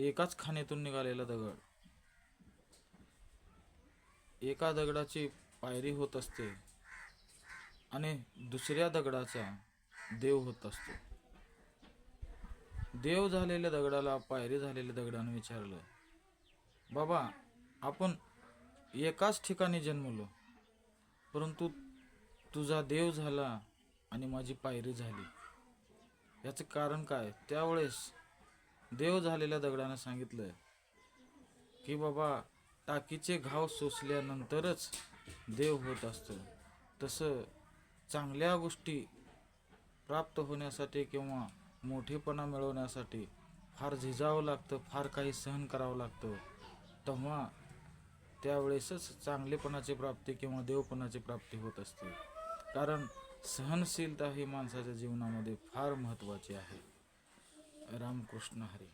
एकाच खाणीतून निघालेला दगड. एका दगडाची पायरी होत असते आणि दुसऱ्या दगडाचा देव होत असतो. देव झालेल्या दगडाला पायरी झालेल्या दगडाने विचारलं बाबा आपण एकाच ठिकाणी जन्मलो परंतु तुझा देव झाला आणि माझी पायरी झाली. याचं कारण काय? त्यावेळेस देव झालेल्या दगडानं सांगितलं की बाबा टाकीचे घाव सोसल्यानंतरच देव होत असतो. तसं चांगल्या गोष्टी प्राप्त होण्यासाठी किंवा मोठेपणा मिळवण्यासाठी फार झिजावं लागतं फार काही सहन करावं लागतं. तेव्हा त्यावेळेसच चांगलेपणाची प्राप्ती किंवा देवपणाची प्राप्ती होत असते. कारण सहनशीलता ही माणसाच्या जीवनामध्ये फार महत्त्वाची आहे. रामकृष्ण हरी.